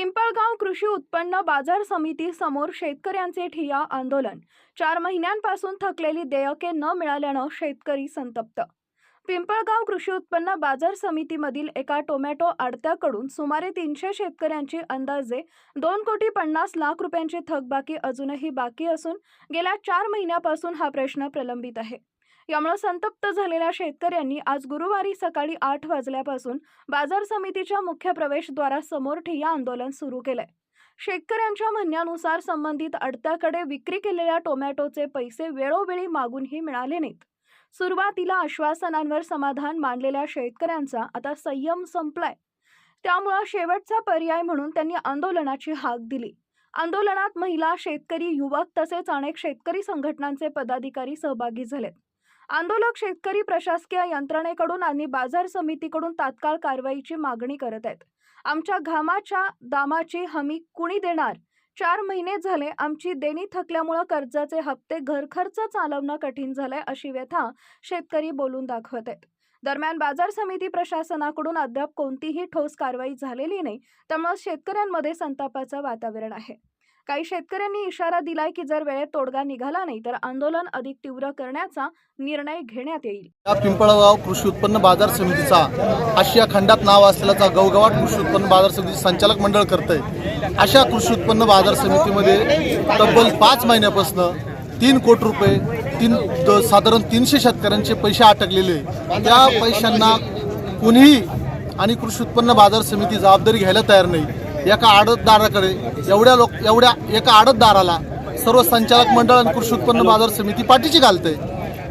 पिंपळगाव कृषी उत्पन्न बाजार समिती समोर शेतकऱ्यांचे ठिया आंदोलन. चार महिन्यांपासून थकलेली देयके न मिळाल्यानं शेतकरी संतप्त. पिंपळगाव कृषी उत्पन्न बाजार समितीमधील एका टोमॅटो आडत्याकडून सुमारे तीनशे शेतकऱ्यांची अंदाजे दोन कोटी पन्नास लाख रुपयांची थकबाकी अजूनही बाकी असून गेल्या चार महिन्यापासून हा प्रश्न प्रलंबित आहे. यामुळे संतप्त झालेल्या शेतकऱ्यांनी आज गुरुवारी सकाळी आठ वाजल्यापासून बाजार समितीच्या मुख्य प्रवेशद्वारासमोर ठिय्या आंदोलन सुरू केलंय. शेतकऱ्यांच्या म्हणण्यानुसार संबंधित अडत्याकडे विक्री केलेल्या टोमॅटोचे पैसे वेळोवेळी मागूनही मिळाले नाहीत. सुरुवातीला आश्वासनांवर समाधान मानलेल्या शेतकऱ्यांचा आता संयम संपलाय. त्यामुळं शेवटचा पर्याय म्हणून त्यांनी आंदोलनाची हाक दिली. आंदोलनात महिला शेतकरी युवक तसेच अनेक शेतकरी संघटनांचे पदाधिकारी सहभागी झालेत. आंदोलक शेतकरी प्रशासकीय यंत्रणेकडून आणि बाजार समितीकडून तात्काळ कारवाईची मागणी करत आहेत. आमच्या घामाच्या दामाची हमी कुणी देणार? चार महिने झाले आमची देणी थकल्यामुळं कर्जाचे हप्ते घरखर्च चालवणं कठीण झालंय अशी व्यथा शेतकरी बोलून दाखवत आहेत. दरम्यान बाजार समिती प्रशासनाकडून अद्याप कोणतीही ठोस कारवाई झालेली नाही त्यामुळे शेतकऱ्यांमध्ये संतापाचं वातावरण आहे. काही शेतकऱ्यांनी इशारा दिलाय की जर वेळेत तोडगा निघाला नाही तर आंदोलन अधिक तीव्र करण्याचा निर्णय घेण्यात येईल. या पिंपळगाव कृषी उत्पन्न बाजार समितीचा आशिया खंडात नाव असलेला गवगवाट कृषी उत्पन्न बाजार समिती संचालक मंडळ करतंय. अशा कृषी उत्पन्न बाजार समितीमध्ये तब्बल पाच महिन्यापासून तीन कोटी रुपये तीन द- साधारण तीनशे शेतकऱ्यांचे पैसे अटकलेले आहे. त्या पैशांना कुणीही आणि कृषी उत्पन्न बाजार समिती जबाबदारी घ्यायला तयार नाही. एका आडतदाराकडे एवढ्या लोक एवढ्या एका आडतदाराला सर्व संचालक मंडळ आणि कृषी उत्पन्न बाजार समिती पाठीची घालते.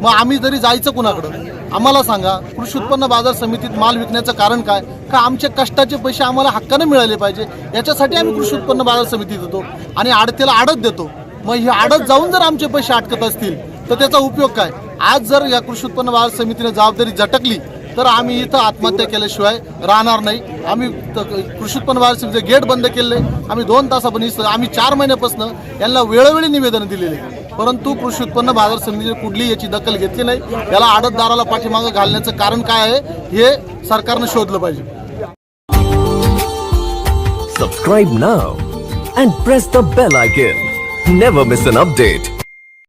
मग आम्ही जरी जायचं कुणाकडं आम्हाला सांगा कृषी उत्पन्न बाजार समितीत माल विकण्याचं कारण काय? का आमचे कष्टाचे पैसे आम्हाला हक्काने मिळाले पाहिजे? याच्यासाठी आम्ही कृषी उत्पन्न बाजार समितीत देतो आणि आडतीला आडत देतो. मग ही आडत जाऊन जर आमचे पैसे अटकत असतील तर त्याचा उपयोग काय? आज जर या कृषी उत्पन्न बाजार समितीने जबाबदारी झटकली तर आम्ही इथं आत्महत्या केल्याशिवाय राहणार नाही. आम्ही कृषी उत्पन्न बाजार समितीचे गेट बंद केले. आम्ही दोन तासापर्यंत आम्ही चार महिन्यापासून यांना वेळोवेळी निवेदन दिलेले. परंतु कृषी उत्पन्न बाजार समितीने कुठली याची दखल घेतली नाही. याला आडतदाराला पाठीमागं घालण्याचं कारण काय आहे हे सरकारनं शोधलं पाहिजे. Subscribe now and press the bell icon. Never miss an update.